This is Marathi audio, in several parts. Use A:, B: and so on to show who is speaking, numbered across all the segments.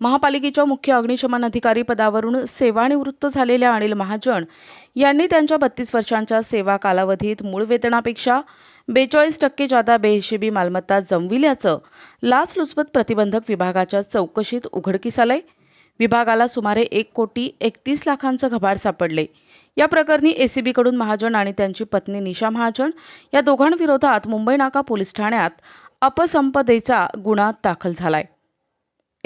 A: महापालिकेच्या मुख्य अग्निशमन अधिकारी पदावरून सेवानिवृत्त झालेल्या अनिल महाजन यांनी त्यांच्या बत्तीस वर्षांच्या सेवा कालावधीत मूळ वेतनापेक्षा बेचाळीस टक्के जादा बेहिशेबी मालमत्ता जमविल्याचं लाचलुचपत प्रतिबंधक विभागाच्या चौकशीत उघडकीस आलंय. विभागाला सुमारे एक कोटी एकतीस लाखांचं घबाड सापडले. या प्रकरणी एसीबीकडून महाजन आणि त्यांची पत्नी निशा महाजन या दोघांविरोधात मुंबई नाका पोलीस ठाण्यात अपसंपदेचा गुन्हा दाखल झालाय.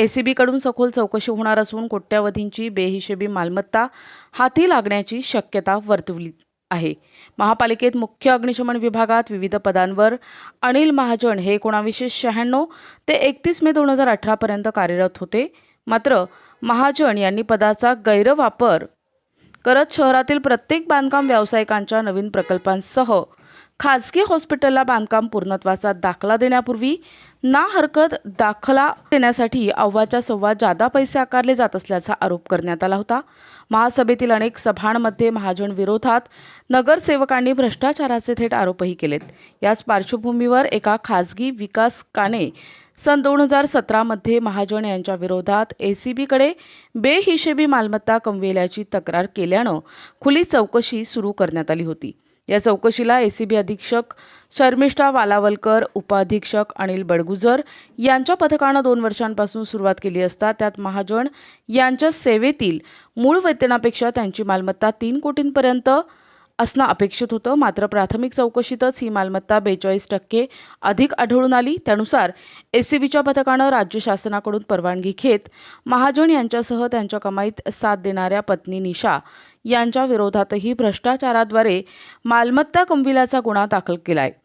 A: एसीबीकडून सखोल चौकशी होणार असून कोट्यावधींची बेहिशेबी मालमत्ता हाती लागण्याची शक्यता वर्तवली आहे. महापालिकेत मुख्य अग्निशमन विभागात विविध पदांवर अनिल महाजन हे एकोणावीसशे शहाण्णव ते एकतीस मे दोन हजार अठरापर्यंत कार्यरत होते. मात्र महाजन यांनी पदाचा गैरवापर करत शहरातील प्रत्येक बांधकाम व्यावसायिकांच्या नवीन प्रकल्पांसह खाजगी हॉस्पिटलला बांधकाम पूर्णत्वाचा दाखला देण्यापूर्वी ना हरकत दाखला देण्यासाठी अव्वाच्या सव्वा जादा पैसे आकारले जात असल्याचा आरोप करण्यात आला होता. महासभेतील अनेक सभांमध्ये महाजन विरोधात नगरसेवकांनी भ्रष्टाचाराचे थेट आरोपही केलेत. याच पार्श्वभूमीवर एका खाजगी विकासकाने सन दोन हजार सतरामध्ये महाजन यांच्या विरोधात ए सी बीकडे बेहिशेबी मालमत्ता कमविल्याची तक्रार केल्यानं खुली चौकशी सुरू करण्यात आली होती. या चौकशीला एसीबी अधीक्षक शर्मिष्ठा वालावलकर उपाधीक्षक अनिल बडगुजर यांच्या पथकानं दोन वर्षांपासून सुरुवात केली असता त्यात महाजन यांच्या सेवेतील मूळ वेतनापेक्षा त्यांची मालमत्ता तीन कोटींपर्यंत असणं अपेक्षित होतं. मात्र प्राथमिक चौकशीतच ही मालमत्ता बेचाळीस टक्के अधिक आढळून आली. त्यानुसार एसीबीच्या पथकानं राज्य शासनाकडून परवानगी घेत महाजन यांच्यासह त्यांच्या कमाईत साथ देणाऱ्या पत्नी निशा यांच्या विरोधातही भ्रष्टाचाराद्वारे मालमत्ता कमविल्याचा गुन्हा दाखल केला आहे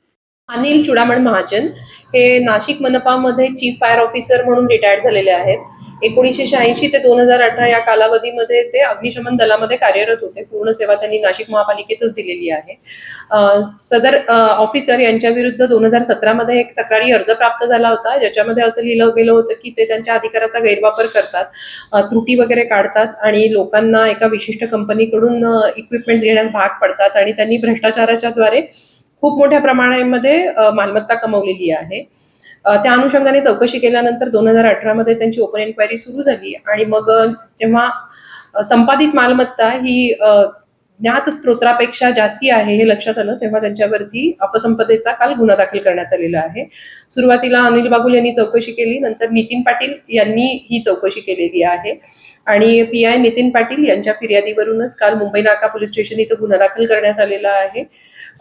B: अनिल चुडामण महाजन हे नाशिक मनपामध्ये चीफ फायर ऑफिसर म्हणून रिटायर्ड झालेले आहेत. एकोणीसशे शहाऐंशी ते दोन हजार अठरा या कालावधीमध्ये ते अग्निशमन दलामध्ये कार्यरत होते. पूर्ण सेवा त्यांनी नाशिक महापालिकेतच दिलेली आहे. सदर ऑफिसर यांच्या विरुद्ध दोन हजार सतरामध्ये एक तक्रारी अर्ज प्राप्त झाला होता. ज्याच्यामध्ये असं लिहिलं गेलं होतं की ते त्यांच्या अधिकाराचा गैरवापर करतात त्रुटी वगैरे काढतात आणि लोकांना एका विशिष्ट कंपनीकडून इक्विपमेंट्स घेण्यास भाग पडतात आणि त्यांनी भ्रष्टाचाराच्या द्वारे खूप मोठ्या प्रमाणामध्ये मालमत्ता कमवलेली आहे. त्या अनुषंगाने चौकशी केल्यानंतर दोन हजार अठरामध्ये त्यांची ओपन एन्क्वायरी सुरू झाली आणि मग जेव्हा संपादित मालमत्ता ही ज्ञात स्त्रोत्रापेक्षा जास्ती आहे हे लक्षात आलं तेव्हा त्यांच्यावरती अपसंपदेचा काल गुन्हा दाखल करण्यात आलेला आहे. सुरुवातीला अनिल बागुल यांनी चौकशी केली नंतर नितीन पाटील यांनी ही चौकशी केलेली आहे. आणि पी आय नितीन पाटील यांच्या फिर्यादीवरूनच काल मुंबई नाका पोलीस स्टेशन इथं गुन्हा दाखल करण्यात आलेला आहे.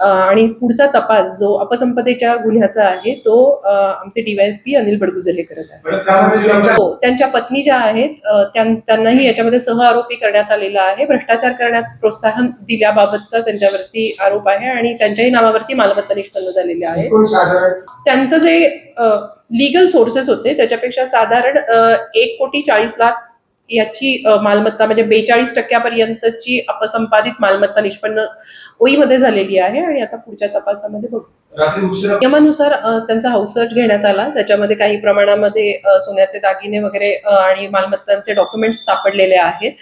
B: आणि पुढचा तपास जो अपसंपदेच्या गुन्ह्याचा आहे तो आमचे डीवायएसपी अनिल बडगुजर हे करत आहेत
C: त्यांच्या-
B: हो त्यांच्या पत्नी ज्या आहेत त्यांनाही याच्यामध्ये सह आरोपी करण्यात आलेला आहे. भ्रष्टाचार करण्यास प्रोत्साहन दिल्याबाबतचा त्यांच्यावरती आरोप आहे आणि त्यांच्याही नावावरती मालमत्ता निष्पन्न झालेली आहे. त्यांचं जे लिगल सोर्सेस होते त्याच्यापेक्षा साधारण एक कोटी चाळीस लाख याची मालमत्ता म्हणजे बेचाळीस टक्क्यापर्यंतची अपसंपादित मालमत्ता निष्पन्न ओईमध्ये झालेली आहे आणि आता पुढच्या तपासामध्ये बघू. नियमानुसार त्यांचा हाऊस सर्च घेण्यात आला. त्याच्यामध्ये काही प्रमाणामध्ये सोन्याचे दागिने वगैरे आणि मालमत्तांचे डॉक्युमेंट्स सापडलेले आहेत.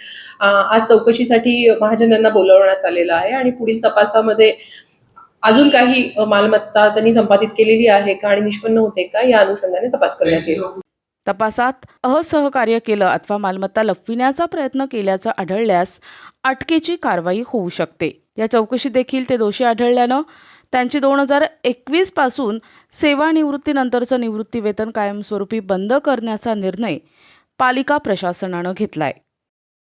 B: आज चौकशीसाठी महाजन यांना बोलवण्यात आलेलं आहे आणि पुढील तपासामध्ये अजून काही मालमत्ता त्यांनी संपादित केलेली आहे का आणि निष्पन्न होते का या अनुषंगाने तपास करण्यात येईल.
A: तपासात असहकार्य केलं अथवा मालमत्ता लपविण्याचा प्रयत्न केल्याचं आढळल्यास अटकेची कारवाई होऊ शकते. या चौकशीत देखील ते दोषी आढळल्यानं त्यांची दोन हजार एकवीसपासून सेवानिवृत्तीनंतरचं निवृत्ती वेतन कायमस्वरूपी बंद करण्याचा निर्णय पालिका प्रशासनानं घेतलाय.